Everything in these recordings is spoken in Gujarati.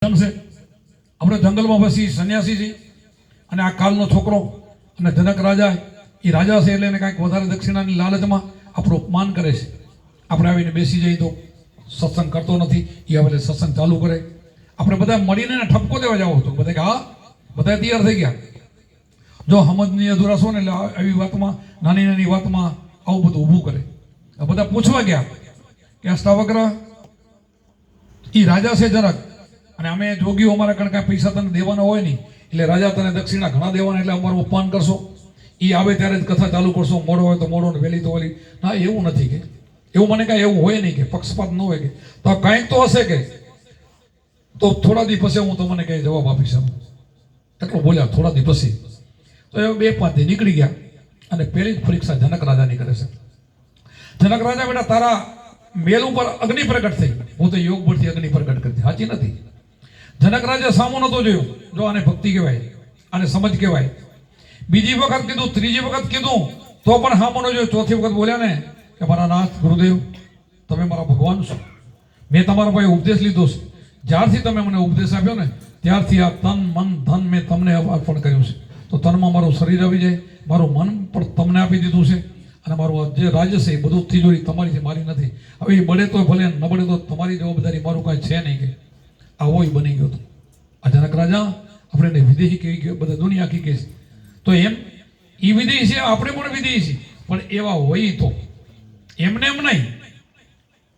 છે. આપણે જંગલમાં વસી સંન્યાસી છે અને આ કાલનો છોકરો અને જનક રાજા એ રાજા છે એટલે એને કાંઈક વધારે દક્ષિણાની લાલચમાં આપણું અપમાન કરે છે. આપણે આવીને બેસી જઈએ તો સત્સંગ કરતો નથી. એ હવે સત્સંગ ચાલુ કરે. આપણે બધા મળીને એને ઠપકો દેવા જાવ તો બધા કે, હા બધા તૈયાર થઈ ગયા. જો હમજની અધૂરા છો ને એટલે આવી વાતમાં, નાની નાની વાતમાં આવું બધું ઊભું કરે. બધા પૂછવા ગયા કે, આ સ્થાવગ્ર એ રાજા છે જનક અને અમે જોગીઓ અમારા કણ કાંઈ પૈસા તને દેવાના હોય નહીં, એટલે રાજા તને દક્ષિણા ઘણા દેવાના, એટલે અમારું અપમાન કરશો. એ આવે ત્યારે જ કથા ચાલુ કરશો, મોડો હોય તો મોડો ને વહેલી તો વહેલી. ના, એવું નથી કે. એવું મને કાંઈ એવું હોય નહીં કે, પક્ષપાત ન હોય કે. તો કાંઈક તો હશે કે. તો થોડા દી પછી હું તમને કંઈ જવાબ આપીશ એમ. એટલું બોલ્યા, થોડા દી પછી. તો એ બે પાંચથી નીકળી ગયા. અને પહેલી જ પરીક્ષા જનક રાજાની કરે છે. જનક રાજા બેટા, તારા મેલ ઉપર અગ્નિ પ્રગટ થઈ. હું તો યોગ પરથી અગ્નિ પ્રગટ કરતી સાચી નથી. જનક રાજા સામો નતો જોયો. જો આને ભક્તિ કહેવાય, આને સમજ કહેવાય. બીજી વખત કીધું, ત્રીજી વખત કીધું, તો પણ સામો ન જોયો. ચોથી વખત બોલ્યા ને કે મારા નાથ, ગુરુદેવ, તમે મારા ભગવાન છો. મેં તમારા પાસે ઉપદેશ લીધો છે. જ્યારથી તમે મને ઉપદેશ આપ્યો ને, ત્યારથી આ તન, મન, ધન મેં તમને અર્પણ કર્યું છે. તો તનમાં મારું શરીર આવી જાય, મારું મન પણ તમને આપી દીધું છે. અને મારું જે રાજ્ય છે, એ બધું તિજોરી તમારી છે મારી નથી. હવે એ બળે તો ભલે ન બળે તો તમારી જવાબદારી મારું કાંઈ છે નહીં કે. આવો બની ગયો હતો અચાનક રાજા, આપણે એને વિદેહી કહી ગયો, બધા દુનિયા આખી કહે તો એમ એ વિદેહી છે, આપણે પણ વિદેહી છીએ પણ એવા હોય તો. એમને એમ નહીં.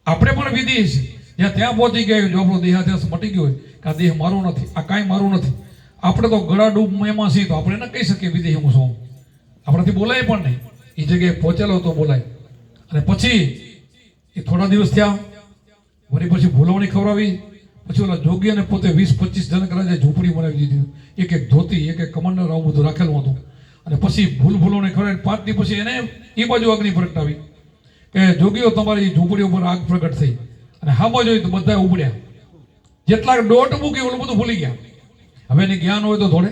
આપણે પણ વિદેહી છીએ જ્યાં ત્યાં પહોંચી ગયા જો આપણો દેહાદ્યાસ મટી ગયો હોય, કે આ દેહ મારો નથી, આ કાંઈ મારું નથી. આપણે તો ગળા ડૂબ એમાં છીએ, તો આપણે ન કહી શકીએ વિદેહી હું છું આપણાથી બોલાય પણ નહીં. એ જગ્યાએ પહોંચેલો તો બોલાય. અને પછી, એ થોડા દિવસ થયા. વળી પછી ભૂલવણી ખવડાવી. પછી ઓલા જોગીયાને પોતે વીસ, પચીસ જનક રાજાએ ઝૂંપડી બનાવી દીધી. એક એક ધોતી, એક એક કમાન્ડર આવું બધું રાખેલું હતું. અને પછી ભૂલ ભૂલોને ખરે પાંચ દી પછી એને એ બાજુ અગ્નિ પ્રગટાવી. કે જોગીઓ, તમારી ઝૂંપડી ઉપર આગ પ્રગટ થઈ. અને હામાં જોઈ તો બધા ઉપડ્યા જેટલા દોઢ મૂકી ઓલું બધું ભૂલી ગયા. હવે એને જ્ઞાન હોય તો થોડે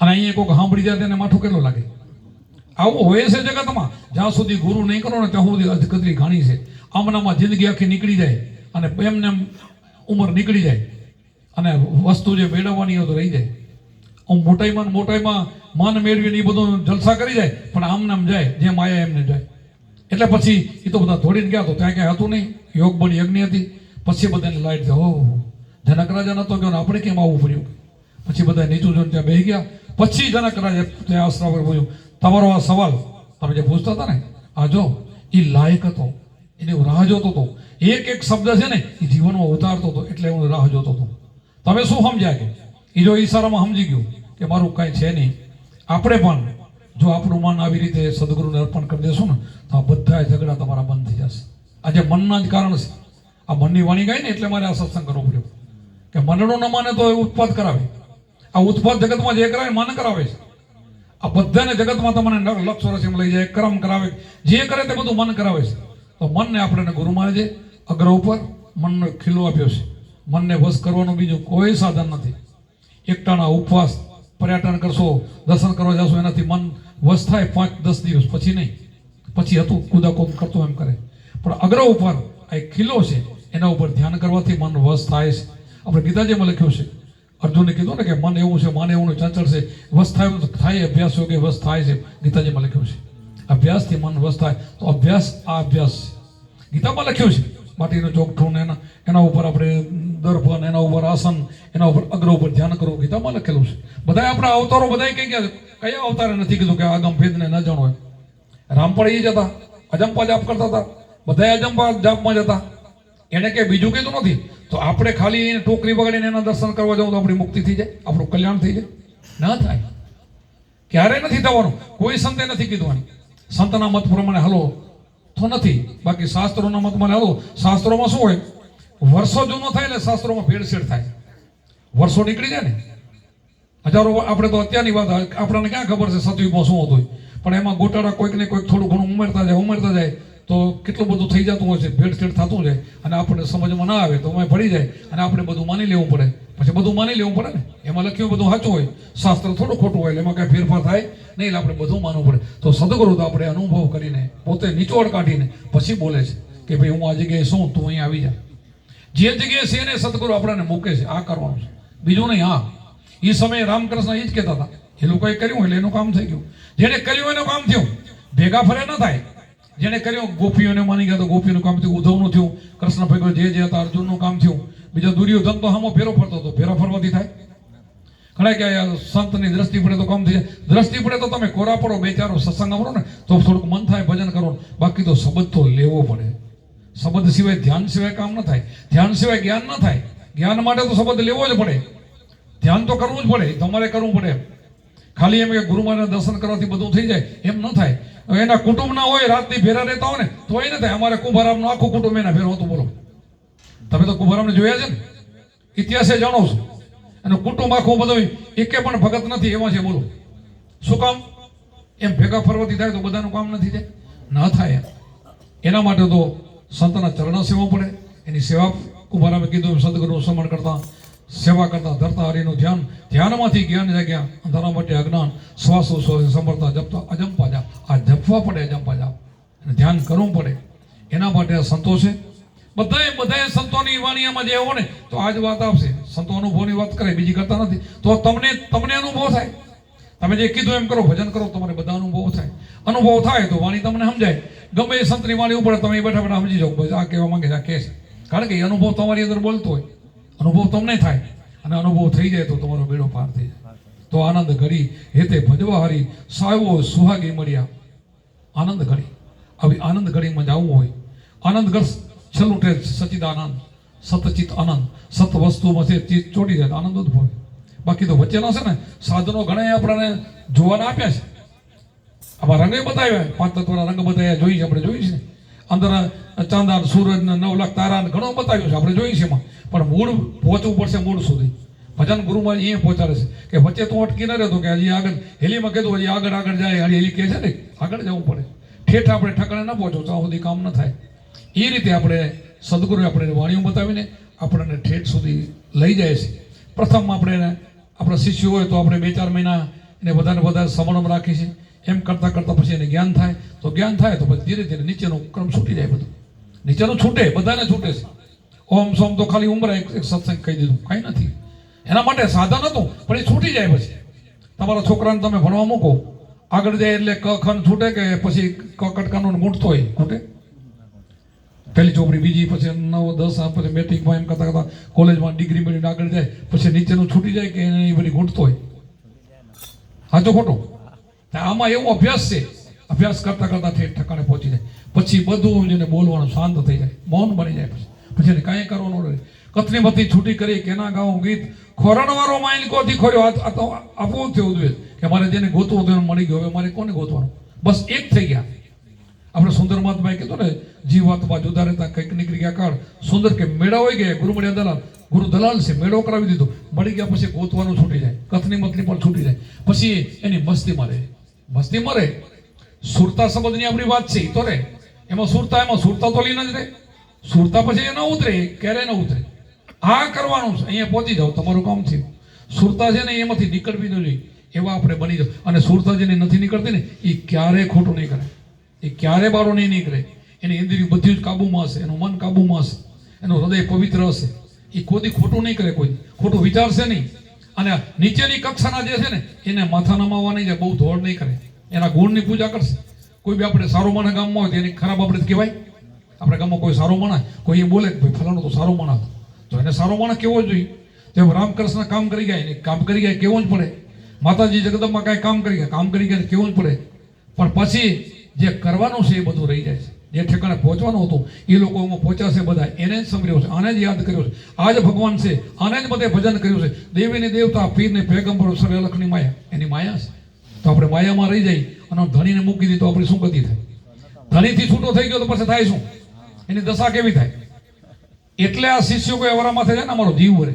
અને અહીંયા કોઈક સાંભળી જાય તેને માથું કેટલું લાગે? આવું હોય છે જગતમાં. જ્યાં સુધી ગુરુ નહીં કરો ને ત્યાં સુધી અધકતરી ઘાણી છે. આમનામાં જિંદગી આખી નીકળી જાય. અને એમને એમ ઉંમર નીકળી જાય અને વસ્તુ જે મેળવવાની હોય તો રહી જાય. આમ મોટાઈમાં મોટાઈમાં માન મેળવીને એ બધું જલસા કરી જાય, પણ આમ જાય, જે માયા એમને જાય. એટલે પછી એ તો બધા દોડીને ગયા તો ત્યાં ક્યાંય હતું નહીં. યોગ બની યજ્ઞ હતી. પછી બધાને લાઈટ ઓહ. જનક રાજા નતો ગયો આપણે કેમ આવવું પડ્યું? પછી બધા નીચું જોઈને ત્યાં બેસી ગયા. પછી જનક રાજા ત્યાં આશરા પર પૂછ્યું, તમારો આ સવાલ તમે જે પૂછતા હતા ને, આ જો એ લાયક હતો. એની હું રાહ જોતો હતો. એક એક શબ્દ છે ને, એ જીવનમાં ઉતારતો હતો એટલે હું રાહ જોતો હતો. તમે શું સમજ્યા કે? એ જો ઈશારામાં સમજી ગયું કે મારું કાંઈ છે નહીં. આપણે પણ જો આપણું મન આવી રીતે સદગુરુને અર્પણ કરી દેશું ને, તો આ બધા ઝઘડા તમારા બંધ થઈ જશે. આજે મનના જ કારણ છે. આ મનની વાણી ગાય ને એટલે મારે આ સત્સંગ કરવો પડ્યો. કે મનનું ન માને તો એ ઉત્પાદ કરાવે. આ ઉત્પાદ જગતમાં જે કરાવે મન કરાવે છે. આ બધાને જગતમાં તમને લક્ષ વર્ષ એમ લઈ જાય કરમ કરાવે. જે કરે તે બધું મન કરાવે છે. તો મનને આપણે ગુરુ છે અગ્ર ઉપર મનનો ખીલો આપ્યો છે. મનને વશ કરવાનું બીજું કોઈ સાધન નથી. એકટાણા ઉપવાસ પર્યટન કરશો, દર્શન કરવા જશો, એનાથી મન વશ થાય પાંચ દસ દિવસ. પછી નહીં. પછી હતું, કુદાકુમ કરતો એમ કરે. પણ અગ્ર ઉપર આ એક ખીલો છે, એના ઉપર ધ્યાન કરવાથી મન વશ થાય છે. આપણે ગીતાજીમાં લખ્યું છે. અર્જુને કીધું ને કે મન એવું છે, મન એવું ચંચળ છે. વશ થાય થાય, અભ્યાસ યોગે વશ થાય છે. ગીતાજીમાં લખ્યું છે. અભ્યાસથી મન વશ થાય. તો અભ્યાસ, આ અભ્યાસ. ગીતામાં લખ્યું છે. માટીનું ચોકઠું એના એના ઉપર આપણે દર્પણ, એના ઉપર આસન, એના ઉપર અગ્ર ઉપર ધ્યાન કરવું. ગીતામાં લખેલું છે. બધા આપણા અવતારો બધા કઈ ગયા કયા અવતારે નથી કીધું કે આગમ ભેદને ન જાણો એમ. રામ પણ એ જતા, અજંપા જાપ કરતા હતા. બધા અજંપા જાપમાં જતા. એને કે બીજું કીધું નથી. તો આપણે ખાલી એને ટોકરી વગાડીને એના દર્શન કરવા જવું તો આપણી મુક્તિ થઈ જાય, આપણું કલ્યાણ થઈ જાય. ના થાય. ક્યારે નથી થવાનું. કોઈ સંતે નથી કીધું સંતના મત પ્રમાણે હલો, તો નથી. બાકી શાસ્ત્રોના મત મને હલો. શાસ્ત્રોમાં શું હોય? વર્ષો જૂનો થાય એટલે શાસ્ત્રોમાં ભેળસેળ થાય. વર્ષો નીકળી જાય ને. હજારો આપણે તો અત્યારની વાત, આપણને ક્યાં ખબર છે? સતયુગમાં શું હતું? પણ એમાં ગોટાળા કોઈક ને કોઈક થોડું ઘણું ઉમેરતા જાય ઉમેરતા જાય. તો કેટલું બધું થઈ જતું હોય છે ભેળસેળ થતું જાય અને આપણને સમજમાં ના આવે તો અમે ભળી જાય અને આપણે બધું માની લેવું પડે. પછી બધું માની લેવું પડે ને? એમાં લખ્યું બધું સાચું હોય. શાસ્ત્ર થોડું ખોટું હોય એમાં કાંઈ ફેરફાર થાય નહીં, એટલે આપણે બધું માનવું પડે. તો સદગુરુ તો આપણે અનુભવ કરીને, પોતે નીચોડ કાઢીને પછી બોલે છે કે ભાઈ હું આ જગ્યાએ શું, તું અહીં આવી જા. જે જગ્યાએ છે એને સદગુરુ આપણને મૂકે છે, આ કરવાનું છે. બીજું નહીં, હા. એ સમયે રામકૃષ્ણ એ જ કહેતા હતા. એ લોકોએ કર્યું એટલે એનું કામ થઈ ગયું. જેને કર્યું એનું કામ થયું. ભેગા ફરે ન થાય. જેને કર્યું ગોપીઓને માની ગયા તો ગોપીનું કામ થયું, ઉદ્ધવનું થયું, કૃષ્ણ ભગવાન જે જે હતા અર્જુનનું કામ થયું, બીજા દુર્યોધન તો હામો ફેરો ફરતો હતો, ફેરો ફરવાથી થાય. ઘણા કે સંતની દ્રષ્ટિ પડે તો કામ થઈ જાય દ્રષ્ટિ પડે તો તમે કોરા પડો, બે ચારો સત્સંગ આવરો ને, તો થોડુંક મન થાય, ભજન કરો. બાકી તો શબ્દ તો લેવો પડે. શબ્દ સિવાય ધ્યાન સિવાય કામ ન થાય. ધ્યાન સિવાય જ્ઞાન ન થાય. જ્ઞાન માટે તો શબ્દ લેવો જ પડે. ધ્યાન તો કરવું જ પડે, તમારે કરવું પડે. ખાલી એમ કે ગુરુ દર્શન કરવાથી બધું થઈ જાય, એમ ન થાય. એના કુટુંબ ના હોય, રાતની ભેરા રહેતા હોય ને તો એ નથી અમારે કુંભારામનું આખું કુટુંબ એના ભેરો હતું બોલો. તમે તો કુંભારામને જોયા છે ને? ઇતિહાસે જાણો છો. અને કુટુંબ આખું બધું એકે પણ ભગત નથી એમાં છે બોલો. શું કામ? એમ ભેગા ફરવાથી થાય તો બધાનું કામ નથી થાય? ન થાય. એના માટે તો સંતના ચરણ સેવા પડે. એની સેવા કુંભારામે કીધું, એમ સદગુરુનું સમરણ કરતા સેવા કરતા ધરતા હરિનું ધ્યાન, ધ્યાનમાંથી જ્ઞાન જાગ્યા, અંધારા માટે અજ્ઞાન, શ્વાસો શ્વાસ સંભળતા જપતા અજંપા જા. આ જપવા પડે અજંપા જા. ધ્યાન કરવું પડે. એના માટે આ સંતો છે. બધાએ બધાએ સંતોની એમાં જે હોય ને, તો આ જ વાત આવશે સંતો અનુભવની વાત કરે, બીજી કરતા નથી. તો તમને તમને અનુભવ થાય. તમે જે કીધું એમ કરો, ભજન કરો, તમારે બધા અનુભવ થાય. અનુભવ થાય તો વાણી તમને સમજાય. ગમે એ સંતની વાણી ઉપર તમે બેઠા બેઠા સમજી જાઓ. આ કહેવા માંગે છે, આ કહે છે. કારણ કે એ અનુભવ તમારી અંદર બોલતો હોય. અનુભવ તમને થાય અને અનુભવ થઈ જાય તો તમારો બેડો પાર થઈ જાય. તો આનંદ ઘડી, હેતે ભજવા હરી સાવો સુહાગી મળ્યા. આનંદ ઘડી. આવી આનંદ ઘડીમાં જવું હોય. આનંદ ઘર છેલ્લું ઠેર સચિદાનંદ, સતચિત આનંદ. સત વસ્તુમાં છે ચીજ ચોટી જાય, આનંદ ઉદ્ભવે. બાકી તો વચ્ચેના છે ને, સાધનો ઘણા આપણને જોવાના આપ્યા છે. આમાં રંગે બતાવ્યા પાંચ તત્વના રંગ બતાવ્યા, જોઈ છે, આપણે જોઈ છે. અંદર ચાંદા સૂરજને નવ લાખ તારાને ઘણો બતાવ્યું છે. આપણે જોઈ છે એમાં. પણ મૂળ પહોંચવું પડશે મૂળ સુધી. ભજન ગુરુમાં એ પહોંચાડે છે. કે વચ્ચે તું અટકી ન રહેતો કે હજી આગળ, હેલીમાં કીધું હજી આગળ આગળ જાય, હજી હેલી કહે છે ને, આગળ જવું પડે. ઠેઠ આપણે ઠકાણે ન પહોંચો, ત્યાં સુધી કામ ન થાય. એ રીતે આપણે સદગુરુએ આપણે વાણીઓ બતાવીને આપણને ઠેઠ સુધી લઈ જાય છે. પ્રથમ આપણે આપણા શિષ્યો હોય તો આપણે બે ચાર મહિના એને વધારે વધારે સમરમ રાખીએ છીએ. એમ કરતાં કરતાં પછી એને જ્ઞાન થાય. તો જ્ઞાન થાય તો પછી ધીરે ધીરે નીચેનો ક્રમ છૂટી જાય બધું. નીચેનું છૂટે, બધાને છૂટે છે. ઓમ સોમ તો ખાલી ઉમરા એક સત્સંગ કહી દીધું. કાંઈ નથી. એના માટે સાધન હતું, પણ એ છૂટી જાય પછી. તમારા છોકરાને તમે ભણવા મૂકો. આગળ જાય એટલે ક ખન છૂટે કે પછી ક કટકાનો ગૂંઠતો હોય ખૂટે. પહેલી ચોપડી, બીજી પછી નવ, દસ પછી મેટ્રિકમાં એમ કરતા કરતા કોલેજમાં ડિગ્રી મેળવીને આગળ જાય, પછી નીચેનું છૂટી જાય કે એ બધી ગૂંઠતો હોય. સાચો ખોટો. આમાં એવો અભ્યાસ છે. અભ્યાસ કરતા કરતા ઠેઠ ઠકાણે પહોંચી જાય. પછી બધું જેને બોલવાનું શાંત થઈ જાય. મૌન બની જાય પછી. પછી એને કાંઈ કરવાનું રહે. કથની બધી છૂટી કરી કેના ગાવું ગીત ખોરણવારો માઇન કોથી ખોર્યો? આ તો આપવું થયું જોઈએ કે મારે જેને ગોતવું હતું મળી ગયું. હવે મારે કોને ગોતવાનું? બસ એક થઈ ગયા. આપણે સુંદર મહાત્માએ કીધું ને જીવાતમાં જુદા રહેતા કંઈક નીકળી ગયા કાળ. સુંદર કે મેળા હોય ગયા ગુરુ મળ્યા દલાલ? ગુરુ દલાલ છે, મેળો કરાવી દીધો. મળી ગયા પછી ગોતવાનું છૂટી જાય. કથની મતની પણ છૂટી જાય. પછી એની મસ્તી મરે મસ્તી મરે સુરતા શબ્દની આપણી વાત છે તો રે. એમાં સુરતા એમાં સુરતા તો લીન જ રહે સુરતા પછી એ ન ઉતરે ક્યારે ન ઉતરે? આ કરવાનું છે, અહીંયા પહોંચી જાઓ, તમારું કામ થયું. સુરતા છે ને એમાંથી નીકળવી જોઈએ. એવા આપણે બની જાઓ. અને સુરતા જેને નથી નીકળતી ને, એ ક્યારે ખોટું નહીં કરે. એ ક્યારે બારો નહીં નીકળે. એની ઇન્દ્રિય બધી જ કાબુમાં હશે, એનું મન કાબુમાં હશે, એનું હૃદય પવિત્ર હશે. એ કોઈ ખોટું નહીં કરે કોઈ. ખોટું વિચારશે નહીં. અને નીચેની કક્ષાના જે છે ને, એને માથા નમાવવા નહીં જાય, બહુ ધોળ નહીં કરે. એના ગુણની પૂજા કરશે. કોઈ બી આપણે સારો માણસ ગામમાં હોય તો એની ખરાબ આપણે કહેવાય. આપણે ગામમાં કોઈ સારો માણસ, કોઈ એ બોલે ભાઈ ફલાણો તો સારો માણસ તો એને સારો માણસ કેવો જોઈએ? તેમ રામકૃષ્ણ કામ કરી ગયા, એને કામ કરી ગયા કેવું જ પડે. માતાજી જગદંબા કાંઈ કામ કરી ગયા, કામ કરી ગયા કેવું જ પડે. પણ પછી જે કરવાનું છે એ બધું રહી જાય છે. જે ઠેકાણે પહોંચવાનું હતું, એ લોકો એમાં પહોંચ્યા બધા. એને જ સમર્યો છે, આને જ યાદ કર્યો છે. આ જ ભગવાન છે, આને જ બધે ભજન કર્યું છે. દેવીને દેવતા, પીરને પેગંબરો સરે લખની માયા. એની માયા છે. તો આપણે માયામાં રહી જઈ અને ધણીને મૂકી દીધી, તો આપણી શું ગતિ થાય. ધણીથી છૂટો થઈ ગયો તો પછી થાય શું? એની દશા કેવી થાય? એટલે આ શિષ્યો કોઈ અવરા માથે છે ને અમારો જીવ ભરે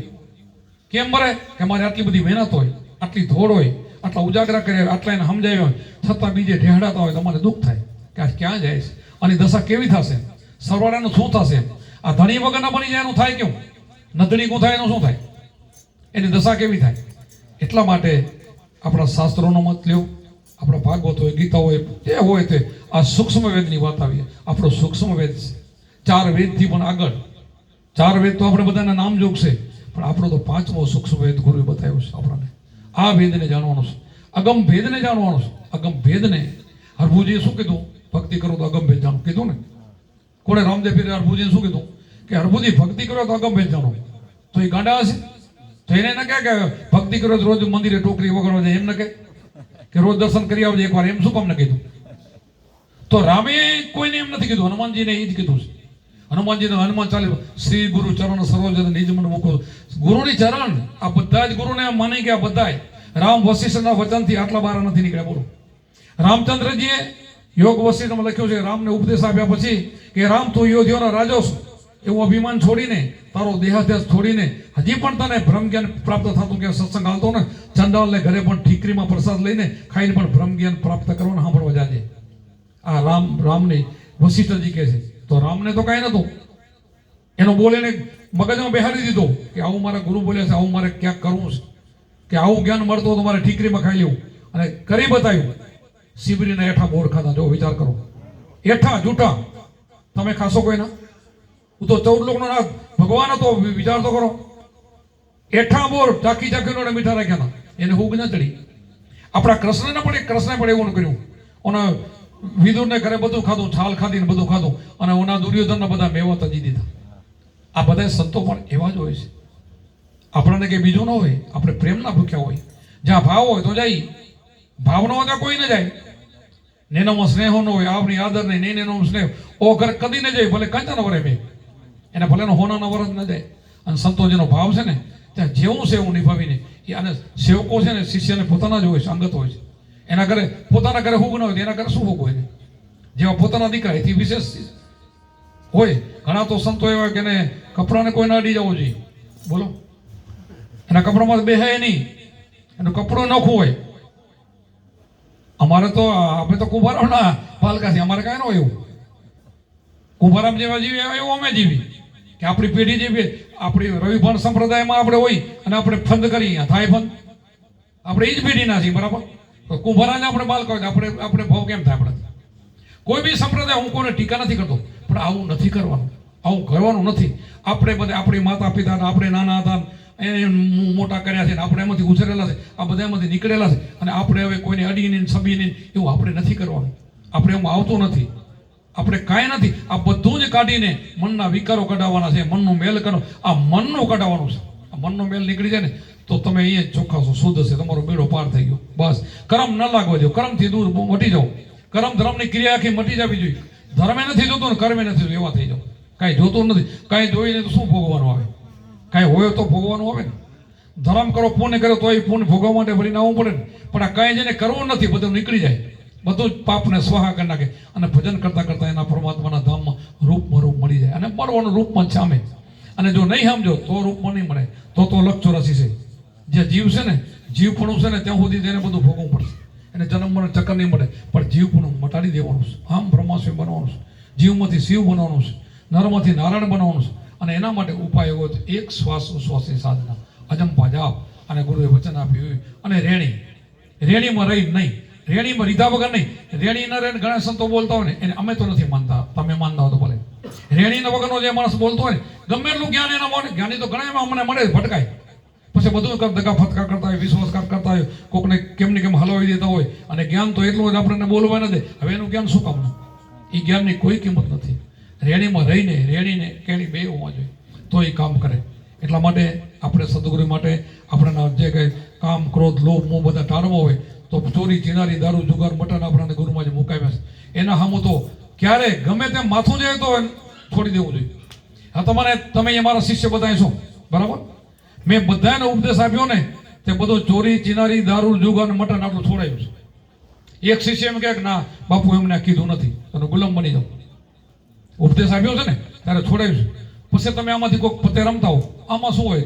કેમ મરે કે મારે આટલી બધી મહેનત હોય, આટલી ધોડ હોય, આટલા ઉજાગરા કર્યા આટલા એને સમજાવ્યા છતાં બીજે ઢેહડાતા હોય તો અમારે દુઃખ થાય કે આ ક્યાં જાય છે? આની દશા કેવી થશે? સરવાળાનું શું થશે? આ ધણી વગરના બની જાય એનું થાય કેવું નદણી કું થાય એનું શું થાય? એની દશા કેવી થાય? એટલા માટે આપણા શાસ્ત્રોનો મત લ્યો, આપણા ભાગવત હોય ગીતા હોય જે હોય તે આ સૂક્ષ્મ વેદની વાત આવી. આપણો સૂક્ષ્મ વેદ છે. ચાર વેદથી પણ આગળ. ચાર વેદ તો આપણે બધાના નામ જોગ છે. પણ આપણો તો પાંચમો સૂક્ષ્મ વેદ ગુરુએ બતાવ્યો છે આપણને. આ વેદને જાણવાનો છે. અગમ ભેદને જાણવાનો છે. અગમ ભેદને. હરભુજીએ શું કીધું? ભક્તિ કરો તો અગમ ભેદ જાણો. કીધું ને? કોણે રામદેવ પીરે હરભુજીએ શું કીધું? કે હરભુજી ભક્તિ કરો તો અગમ ભેદ જાણો. તો એ ગાંડા હશે. તો એને ન કહે કે ભક્તિ કરો રોજ મંદિરે ટોકરી વગાડવા જાય એમ ન કહે કે રોજ દર્શન કરી આવજે એકવાર, એમ શું કામ ન કીધું? તો રામે કોઈને એમ નથી કીધું, હનુમાનજીને એ જ કીધું છે. હનુમાનજીને હનુમાન ચાલે, શ્રી ગુરુ ચરણ સરોજ નિજમન મૂકો ગુરુની ચરણ, આ બધા જ ગુરુને માની ગયા બધાય. રામ વશિષ્ઠના વચનથી આટલા બાર નથી નીકળ્યા, બોલો. રામચંદ્રજીએ યોગ વશિષ્ઠમાં લખ્યું છે, રામને ઉપદેશ આપ્યા પછી કે રામ તું યોધ્યોનો રાજો છું. એવું અભિમાન છોડીને, તારો દેહાધ્યાસ છોડીને, હજી પણ તને ભ્રમ જ્ઞાન પ્રાપ્ત થતું કે સત્સંગ હાલતો ને, ચંડાલને ઘરે પણ ઠીકરીમાં પ્રસાદ લઈને ખાઈને પણ ભ્રમ જ્ઞાન પ્રાપ્ત કરવાનું સાંભળવા જાજે. આ રામ, રામની વશિષ્ઠજી કહે છે, તો રામને તો કાંઈ નહોતું. એનો બોલ એને મગજમાં બેહાડી દીધો કે, આવું મારા ગુરુ બોલ્યા છે, આવું મારે ક્યાંક કરવું છે. કે આવું જ્ઞાન મળતું તો મારે ઠીકરીમાં ખાઈ લેવું. અને કરી બતાવ્યું. શિબરીના એઠા બોર ખાતા જો વિચાર કરો. એઠા જૂઠા. તમે ખાશો કોઈના? હું તો ચૌદ લોકનો નાથ ભગવાન હતો વિચાર તો કરો. એઠા બોર ચાકી ચાકીનો મીઠા રાખ્યા એને હુગ ન ચડી. આપણા કૃષ્ણને પણ કૃષ્ણે પણ એવું કર્યું. ઓના વિદુરને ઘરે બધું ખાધું છાલ ખાધી ને બધું ખાધું. અને ઓના દુર્યોધનના બધા મેવા તજી દીધા. આ બધા સંતો પણ એવા જ હોય છે. આપણને કંઈ બીજું ન હોય, આપણે પ્રેમના ભૂખ્યા હોય. જ્યાં ભાવ હોય તો જાય. ભાવ ન હોય તો કોઈ ન જાય. નેનામાં સ્નેહો ન હોય આપણી આદર નહીં ને નેનો સ્નેહ. ઓ ઘર કદી ન જાય, ભલે કાંચા ન વરે બે એને ભલે હોનાનો વરસ ન જાય. અને સંતો જેનો ભાવ છે ને, ત્યાં જેવું છે નિભાવીને, એ અને સેવકો છે ને, શિષ્યને પોતાના જ હોય છે, અંગત હોય છે. એના ઘરે, પોતાના ઘરે ન હોય તો એના ઘરે શું હોય ને? જેવા પોતાના દીકરા એથી વિશેષ હોય, ઘણા તો સંતો એવા કે એને કપડાને કોઈ ના અડી જવું જોઈએ. બોલો. એના કપડામાં બેહાય નહીં. એનું કપડું નખું હોય અમારે તો, આપણે તો કુંભારામના પાલકા છે, અમારે કાંઈ ન હોય એવું. કુંભારામ જેવા જીવી એવું અમે જીવી. કે આપણી પેઢી જે આપણી રવિભાન સંપ્રદાયમાં આપણે હોય અને આપણે ફંદ કરી અહીંયા થાય ફંદ. આપણે એ જ પેઢીના છીએ, બરાબર? તો કુંભારાને આપણે બાલ કહો આપણે આપણે ભાવ કેમ થાય આપણે? કોઈ બી સંપ્રદાય, હું કોઈને ટીકા નથી કરતો, પણ આવું નથી કરવાનું. આવું કરવાનું નથી. આપણે બધા આપણી માતા પિતાના આપણે નાના હતા, એને મોટા કર્યા છે, આપણે એમાંથી ઉછરેલા છે, આ બધા એમાંથી નીકળેલા છે, અને આપણે હવે કોઈને અડીને, સબીને એવું આપણે નથી કરવાનું. આપણે એમાં આવતું નથી. આપણે કાંઈ નથી. આ બધું જ કાઢીને મનના વિકારો કઢાવવાના છે. મનનું મેલ કરો. આ મનનું કઢાવવાનું છે. આ મનનો મેલ નીકળી જાય ને, તો તમે અહીંયા ચોખ્ખાશો. શુદ્ધ છે. તમારો બેડો પાર થઈ ગયો. બસ. કરમ ન લાગવા દો. કરમથી દૂર મટી જાઓ. કરમ ધર્મની ક્રિયા આખી મટી જવી જોઈએ. ધર્મે નથી જોતું ને કર્મે નથી જોતું. એવા થઈ જાઓ. કાંઈ જોતું નથી. કાંઈ જોઈને તો શું ભોગવવાનું આવે? કાંઈ હોય તો ભોગવવાનું આવે ને. ધર્મ કરો, પુણ્ય કરો તો એ પુણ્ય ભોગવવા માટે ભરીને આવવું પડે ને. પણ આ કાંઈ જેને કરવું નથી, બધું નીકળી જાય. બધું જ પાપને સ્વાહા કરી નાખે. અને ભજન કરતા કરતા એના પરમાત્માના ધામમાં રૂપમાં રૂપ મળી જાય. અને મળવાનું રૂપમાં સામે. અને જો નહીં સમજો તો રૂપમાં નહીં મળે. તો તો લક્ષ ચોરાસી છે. જે જીવ છે ને જીવપણું છે ને, ત્યાં સુધી તેને બધું ભોગવવું પડશે. એને જન્મ મને ચક્કર નહીં મળે. પણ જીવપણું મટાડી દેવાનું છે. આમ બ્રહ્માસ્મી બનવાનું છે. જીવમાંથી શિવ બનવાનું છે. નરમાંથી નારાયણ બનવાનું છે. અને એના માટે ઉપાય એવો છે એક શ્વાસ ઉશ્વાસની સાધના. અજંપા જાપ અને ગુરુએ વચન આપ્યું અને રેણી. રેણીમાં રહી નહીં. રેણીમાં રીધા વગર નહીં. રેણી ન રહે ને ઘણા સંતો બોલતા હોય ને, એને અમે તો નથી માનતા. તમે માનતા હો તો ભલે. રેણીના વગરનો જે માણસ બોલતો હોય ગમે એટલું જ્ઞાન એના મળે જ્ઞાની તો ઘણા એમાં અમને મળે, ભટકાય. પછી બધું દગા ફટકા કરતા હોય, વિશ્વાસઘાત કરતા હોય, કોકને કેમ ને કેમ હલાવી દેતા હોય, અને જ્ઞાન તો એટલું જ આપણને બોલવા ન દે. હવે એનું જ્ઞાન શું કામનું? એ જ્ઞાનની કોઈ કિંમત નથી. રેણીમાં રહીને રેણીને કેણી બે હોવા જોઈએ. તો એ કામ કરે. એટલા માટે આપણે સદગુરુ માટે, આપણાના જે કંઈ કામ, ક્રોધ, લોભ મોં બધા ટાળવો હોય તો ચોરી ચિનારી દારૂ જુગાર મટન આપણાને ગુરુમાં જે મુકાવ્યા છે. એના સામું તો ક્યારે ગમે તેમ માથું જાય તો છોડી દેવું જોઈએ. હા તમારે તમે મારા શિષ્ય બધા છો. બરાબર? મેં બધાને ઉપદેશ આપ્યો ને, તે બધો ચોરી ચિનારી દારૂ, જુગાર મટન આટલું છોડાયું છે. એક શિષ્ય એમ કહે કે, ના, બાપુ, એમને કીધું નથી. તમે ગુલામ બની જાઓ. ઉપદેશ આપ્યો છે ને, ત્યારે છોડાયું છે. પછી તમે આમાંથી કોઈક પતે રમતા હો. આમાં શું હોય?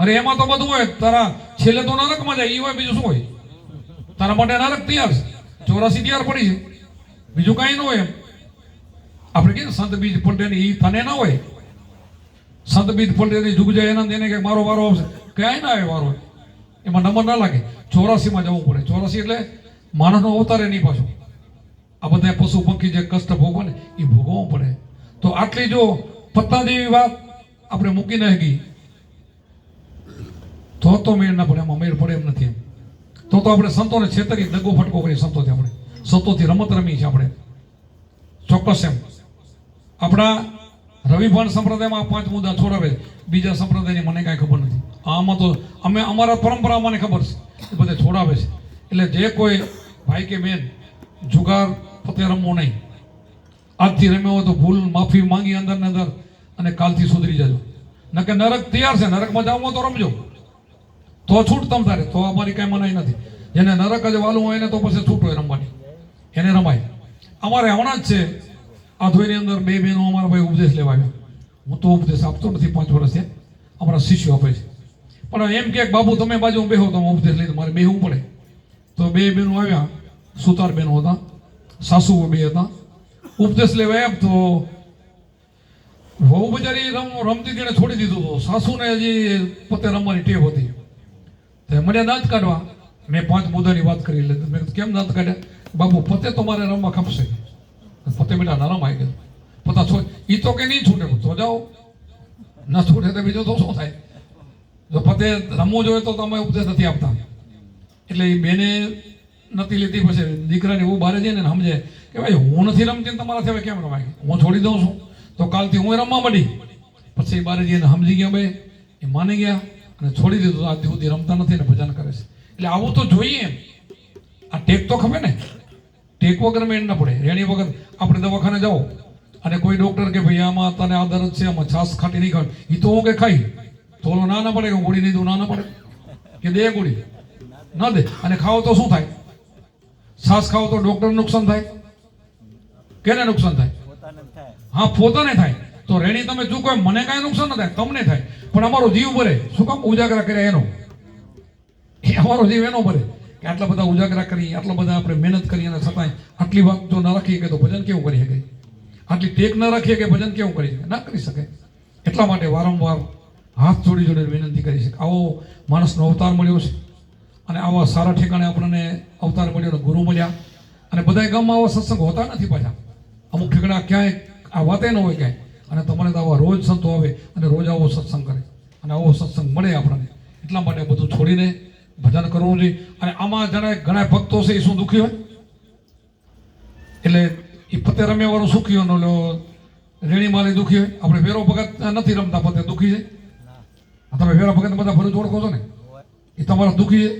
અરે, એમાં તો બધું હોય. તારા છેલ્લે તો નરકમાં જાય એ હોય, બીજું શું હોય? તારા માટે ના તૈયાર છે. ચોરાસી તૈયાર પડી છે. બીજું કાંઈ ન હોય એમ. આપણે કહીએ સંત બીજ પલટે એ તને ના હોય. સંત બીજ પલટે જુગ જાય એના એને કે મારો વારો આવશે. ક્યાંય ના આવે વારો. એમાં નંબર ના લાગે. ચોરાસીમાં જવું પડે. ચોરાસી એટલે માણસનો અવતારે નહીં પાછો. આ બધા પશુ પંખી જે કષ્ટ ભોગવે ને એ ભોગવવું પડે. તો આટલી જો પત્તા જેવી વાત આપણે મૂકીને નાખી. તો તો મેળ ના પડે, એમાં મેળ પડે એમ નથી એમ. તો તો આપણે સંતોને છેતરી દગો ફટકો કરી સંતોથી આપણે. સંતોથી રમત રમી છે આપણે. ચોક્કસ એમ. આપણા રવિભાન સંપ્રદાયમાં આ પાંચ મુદ્દા છોડાવે બીજા સંપ્રદાયની મને કાંઈ ખબર નથી. આમાં તો અમે અમારા પરંપરા મને ખબર છે. એ બધે છોડાવે છે. એટલે જે કોઈ ભાઈ કે બેન જુગાર પતે રમવો નહીં. આજથી રમ્યો હોય તો ભૂલ માફી માંગી અંદર ને અંદર અને કાલથી સુધરી જજો. નકે નરક તૈયાર છે. નરકમાં જવું તો રમજો. તો છૂટ તમ તારે. તો અમારી કાંઈ મનાઈ નથી. જેને નરક જ વાલું હોય ને તો પછી છૂટ હોય રમવાની. એને રમાય. અમારે હમણાં જ છે. આધોઈની અંદર બે બહેનો અમારા ભાઈ ઉપદેશ લેવા આવ્યા. હું તો ઉપદેશ આપતો નથી, પાંચ વર્ષથી અમારા શિષ્યો આપે છે. પણ એમ કે, બાબુ, તમે બાજુ બેહો, તો ઉપદેશ લઈને મારે બેહવું પડે. તો બે બહેનો આવ્યા. સુતાર બહેનો હતા. સાસુઓ બે હતા. ઉપદેશ લેવા આવ્યા, તો વહુ બજારી રમ, રમતી તેણે છોડી દીધું. હતું સાસુને હજી પોતે રમવાની ટેવ હતી. મને દાંત કાઢવા. મેં પાંચ મુદ્દાની વાત કરી લે મેં કેમ દાંત કાઢ્યા? બાબુ, પોતે તો મારે રમવા ખપશે. પોતે બેટા ના આવી ગયો. પોતા છો એ તો કે નહીં છૂટે, તો જાઓ. ન છૂટે તો બીજો તો શું થાય? જો ફતે રમવું જોઈએ તો તમે ઉપદેશ નથી આપતા. એટલે એ બેને નથી લીધી, પછી દીકરાને એવું બહાર જઈને સમજે કે ભાઈ, હું નથી રમતી ને તમારાથી હવે કેમ રમાય? હું છોડી દઉં છું. તો કાલથી હું રમવા મળી પછી બારે જઈને સમજી ગયા બે. એ માની ગયા. અને છોડી દીધું આજ સુધી રમતા નથી ને ભજન કરે છે. એટલે આવું તો જોઈએ એમ. આ ટેક તો ખબર ને? ટેક વગર મેળ ના પડે. રેણી વગર આપણે દવાખાને જાઓ. અને કોઈ ડૉક્ટર કે ભાઈ આમાં તને આ દર્દ છે આમાં છાસ ખાટી નહીં ખાવ એ તો હું કે ખાઈ. થોડું ના ના પડે કે ગોળી નહીં દઉં ના ના પડે? કે દે ગોળી? ન દે. અને ખાઓ તો શું થાય? છાસ ખાઓ તો ડૉક્ટરને નુકસાન થાય? કેને નુકસાન થાય? થાય. હા પોતાને થાય. તો રેણી તમે ચૂકો એમ મને કાંઈ નુકસાન ન થાય, તમને થાય. પણ અમારો જીવ ભરે. શું કામ ઉજાગરા કર્યા એનો? એ અમારો જીવ એનો ભરે. કે આટલા બધા ઉજાગરા કરી, આટલા બધા આપણે મહેનત કરી અને છતાંય આટલી વાત જો ન રાખીએ કે તો ભજન કેવું કરી શકે? આટલી ટેક ન રાખીએ કે ભજન કેવું કરી શકે? ના કરી શકે. એટલા માટે વારંવાર હાથ જોડી જોડીને વિનંતી કરી શકે આવો માણસનો અવતાર મળ્યો છે. અને આવા સારા ઠેકાણે આપણને અવતાર મળ્યો અને ગુરુ મળ્યા. અને બધા ગામમાં આવા સત્સંગ હોતા નથી પાછા. અમુક ઠેકાણા ક્યાંય આ વાતે ન હોય ક્યાંય. અને તમારે તો આવા રોજ સંતો આવે અને રોજ આવો સત્સંગ કરે. અને આવો સત્સંગ મળે આપણને. એટલા માટે બધું છોડીને ભજન કરવું જોઈએ. અને આમાં જણાય ઘણા ભક્તો છે એ શું દુઃખી હોય? એટલે એ પતે વાળો સુખી હોય ઓલો રેણી માલી દુઃખી હોય? આપણે વેરો ભગત નથી રમતા, પતે દુઃખી છે? તમે વેરા ભગત બધા ભરૂચ ઓળખો છો ને? એ તમારા દુઃખી છે?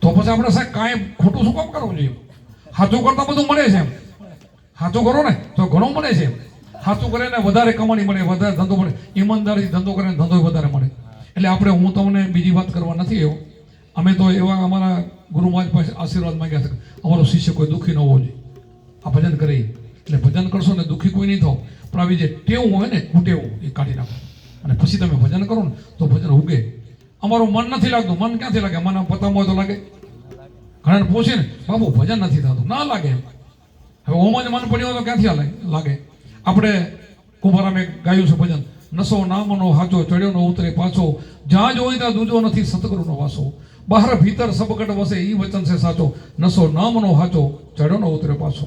તો પછી આપણે સાહેબ કાંઈ ખોટું શું કામ કરવું જોઈએ? હાથો કરતા બધું મળે છે એમ. હાથો કરો ને, તો ઘણું મળે છે એમ. સાચું કરે ને વધારે કમાણી મળે, વધારે ધંધો મળે. ઈમાનદારીથી ધંધો કરે ને ધંધો વધારે મળે. એટલે આપણે, હું તમને બીજી વાત કરવા નથી એવો અમે તો એવા અમારા ગુરુ મહારાજ પાસે આશીર્વાદ માંગ્યા છે અમારો શિષ્ય કોઈ દુઃખી ન હોવો જોઈએ. આ ભજન કરી એટલે ભજન કરશો ને દુઃખી કોઈ નહીં થાવ. પણ આવી જે ટેવું હોય ને, કુટેવું, એ કાઢી નાખો. અને પછી તમે ભજન કરો ને, તો ભજન ઉગે. અમારું મન નથી લાગતું. મન ક્યાંથી લાગે? મન આમ હોય તો લાગે. ઘણાને પૂછે ને, બાબુ, ભજન નથી થતું. ના લાગે હવે ઓમાં જ મન પડ્યું હોય તો ક્યાંથી લાગે. આપણે કુંભારામે ગાયું છે ભજન. નસો નામનો હાચો ચડ્યો નો ઉતરે પાછો. જ્યાં જોઈ ત્યાં દૂજો નથી, સતગુરુનો વાસો. બહાર ભીતર સબકટ વસે એ વચન છે સાચો. નસો નામનો હાચો ચડ્યો નો ઉતરે પાછો.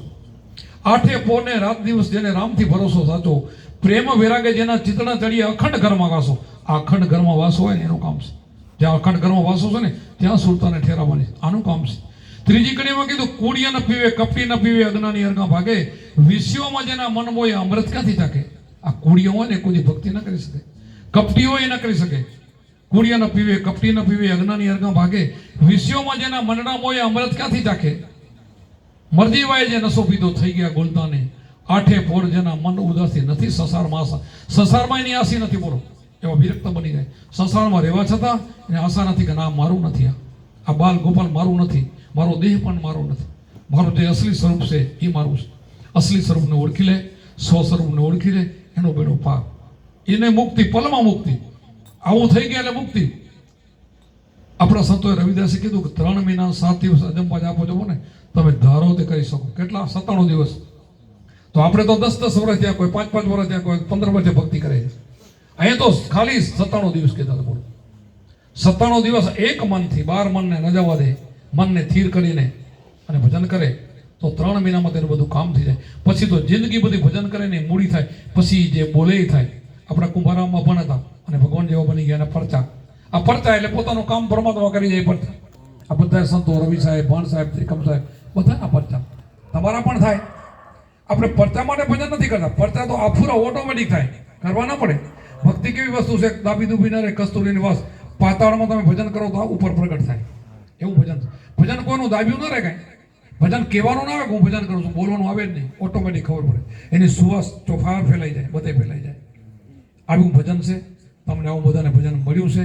આઠે પોને રાત દિવસ જેને રામથી ભરોસો સાચો. પ્રેમ વિરાગે જેના ચિતણા ચડીએ, અખંડ ઘરમાં વાસો. આ અખંડ ઘરમાં વાસો હોય ને એનું કામ છે. જ્યાં અખંડ ઘરમાં વાસો છે ને, ત્યાં સુરતાને ઠેરાવવાની. આનું કામ છે. ત્રીજી કડીમાં કીધું કુડિયા ન પીવે કપટી ન પીવે અજ્ઞાની અર્ગા ભાગે. વિષયોમાં જેના મન મોય અમૃત ક્યાંથી ચાકે આ કુડિયો હોય ને કોઈ ભક્તિ ન કરી શકે. કપટી હોય, એ ન કરી શકે. કુડિયા ન પીવે, કપટી ન પીવે અજ્ઞાની અરગા ભાગે. વિષયોમાં જેના મનના મોય અમૃત ક્યાંથી ચાકે મરજી વાય જે નસો પીધો, થઈ ગયા ગોલતાને આઠે પોર જેના મન ઉદાસી નથી, સંસારમાં આશા. સંસારમાં એની આશી નથી, બોલો. એવા વિરક્ત બની જાય. સંસારમાં રહેવા છતાં એને આશા નથી કે ના, મારું નથી આ. બાલ ગોપાલ મારું નથી. મારો દેહ પણ મારો નથી. મારું જે અસલી સ્વરૂપ છે એ મારું છે. અસલી સ્વરૂપને ઓળખી લે સ્વસ્વરૂપને ઓળખી લે, એનો બેડો પાર એને મુક્તિ, પલમાં મુક્તિ. આવું થઈ ગયા એટલે મુક્તિ. આપણા સંતોએ રવિદાસે કીધું કે ત્રણ મહિના સાત દિવસ અજંપા આપો છો ને, તમે ધારો તે કરી શકો. કેટલા? સત્તાણું દિવસ. તો આપણે તો દસ દસ વર્ષ ત્યાં કોઈ, પાંચ પાંચ વર્ષ ત્યાં કોઈ, પંદર વર્ષે ભક્તિ કરે છે. અહીંયા તો ખાલી સત્તાણું દિવસ કીધા બોલો. સત્તાણું દિવસ એક મનથી, બાર મનને ન જવા દે. મનને થીર કરીને અને ભજન કરે, તો ત્રણ મહિનામાં તેનું બધું કામ થઈ જાય. પછી તો જિંદગી બધી ભજન કરે ને મૂડી થાય. પછી જે બોલે થાય. આપણા કુંભારામાં ભણતા અને ભગવાન જેવા બની ગયા અને પરચા આ પરચા એટલે પોતાનું કામ પરમાત્મા કરી જાય પરચા આ બધા સંતો રવિ સાહેબ ભણ સાહેબ, ત્રિકમ સાહેબ, બધા આ પરચા તમારા પણ થાય. આપણે પરચા માટે ભજન નથી કરતા. પરચા તો આફુરા ઓટોમેટિક થાય. કરવા ના પડે. ભક્તિ કેવી વસ્તુ છે? દાબી દુબી ના રે, કસ્તુરીની વસ. પાતાળમાં તમે ભજન કરો તો ઉપર પ્રગટ થાય. એવું ભજન છે. ભજન કોનું? દાબ્યું ન રહે કાંઈ? ભજન કહેવાનું ના આવે હું ભજન કરું છું? બોલવાનું આવે જ નહીં. ઓટોમેટિક ખબર પડે. એની સુવાસ ચોફાર ફેલાઈ જાય, બધે ફેલાઈ જાય. આવ્યું ભજન છે. તમને આવું બધાને ભજન મળ્યું છે.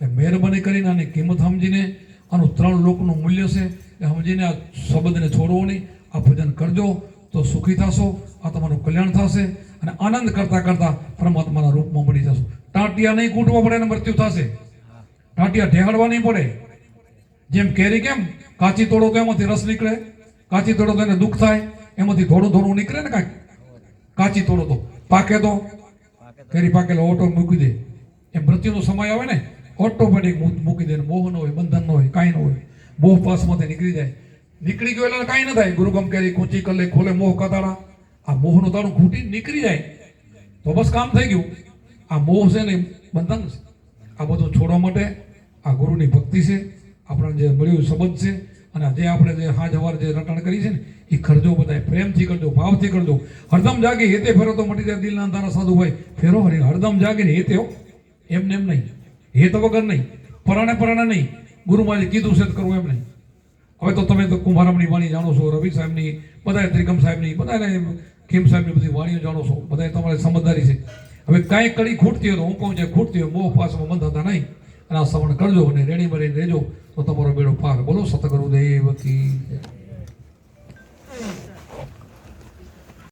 એ મહેરબાની કરીને આની કિંમત સમજીને આનું ત્રણ લોકનું મૂલ્ય છે. એ સમજીને આ શબ્દને છોડવો નહીં. આ ભજન કરજો. તો સુખી થશો. આ તમારું કલ્યાણ થશે. અને આનંદ કરતાં કરતાં પરમાત્માના રૂપમાં મળી જશો. ટાંટિયા નહીં કૂટવા પડે અને મૃત્યુ થશે. ટાંટિયા ઢેહાડવા નહીં પડે. જેમ કેરી કેમ, કાચી તોડો તો એમાંથી રસ નીકળે, કાચી તોડો તો એને દુઃખ થાય, એમાંથી થોડું થોડું નીકળે ને કાંઈક? કાચી તોડો તો. પાકે તો. કેરી પાકેલો ઓટો મૂકી દે. એમ મૃત્યુનો સમય આવે ને, ઓટોમેટિક મૂકી દે મોહ ન હોય, બંધન ન હોય, કાંઈ ન હોય. મોહ પાસમાંથી નીકળી જાય. નીકળી ગયો એટલે કાંઈ ન થાય. ગુરુગમ કેરી કૂંચી કલે ખોલે, મોહ કતાડા આ મોહનું તારું ઘૂંટી નીકળી જાય. તો બસ કામ થઈ ગયું. આ મોહ છે ને, બંધન છે. આ બધું છોડવા માટે આ ગુરુની ભક્તિ છે. આપણને જે મળ્યું સંબંધ છે અને જે આપણે જે હાજ હવાર જે રટણ કરી છે ને, એ કરજો બધાય, પ્રેમથી કરજો, ભાવથી કરજો. હરદમ જાગે હેતે ફેરો તો મટી જાય દિલના અંધારા સાધુભાઈ ફેરો હરી, હરદમ જાગે ને હેતે એમને એમ નહીં. હેત વગર નહીં. પરાણે પરાણે નહીં. ગુરુમાં જે કીધું છે કરવું એમ નહીં. હવે તો તમે તો કુંભારામની વાણી જાણો છો, રવિ સાહેબની બધાએ ત્રિકમ સાહેબની બધાને ખીમ સાહેબની બધી વાણીઓ જાણો છો. બધાએ તમારે સમજદારી છે. હવે કાંઈ કડી ખૂટતી હોય તો હું કહું છે, ખૂટતી હોય, મોહ પાસમાં બંધાતા નહીં. આ શ્રવણ કરજો અને રેડી મરીને રહેજો તો તમારો બેડો પાર બોલો સતગુરુદેવ કી.